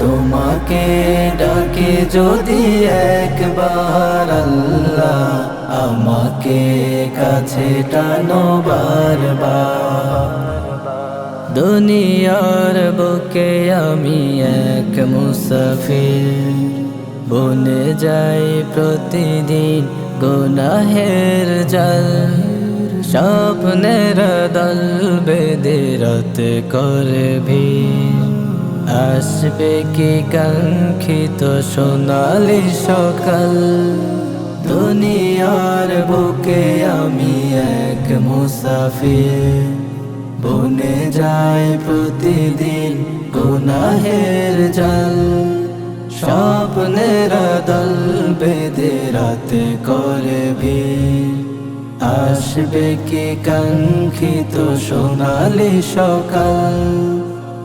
তোমাকে ডাকে যদি একবার আল্লাহ আমাকে কাছে টানো বারবার। দুনিয়ার বুকে আমি এক মুসাফির, বনে যাই প্রতিদিন গুনাহের জল। স্বপ্নের দল বেদে রাতে করে ভিড়। আসবে কি কাঙ্ক্ষিত সোনালি সকাল? দুনিয়ার বুকে আমি এক মুসাফির। বনে যায় প্রতিদিন গুনাহের জল। স্বপ্নের দল বেদে রাতে করে আসবে কি কাঙ্ক্ষিত সোনালি সকাল?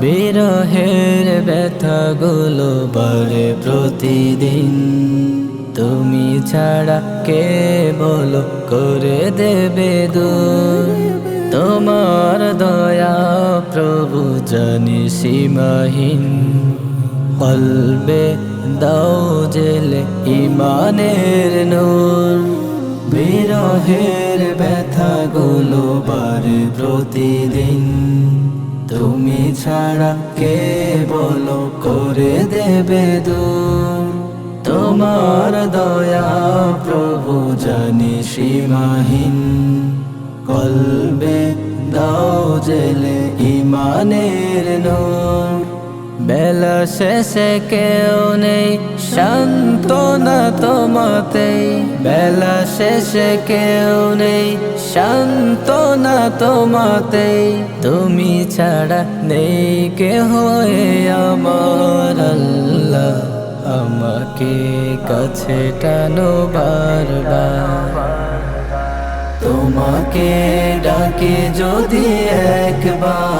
বিরহের ব্যথাগুলো বাড়ে প্রতিদিন। তুমি ছাড়া কে বলো করে দেবে দূর তোমার দয়া প্রভু জানি সীমাহীন। কলবে দাও জেলে ইমানের নূর। বিরহের ব্যথাগুলো বাড়ে প্রতিদিন। তুমি ছাড়া কে বলো করে দেবে দূর? তোমার দয়া প্রভু জানি সীমাহীন। কলবে দাও জেলে ইমানের নূর। বেলা শেষে কেউ নেই শান্তনা তোমাতেই। বেলা শেষে কেউ নেই শান্তনা তোমাতেই। তুমি ছাড়া নেই কে হয়ে আমার আল্লাহ। আমাকে কাছে টানো বারবার। তোমাকে ডাকে যদি একবার।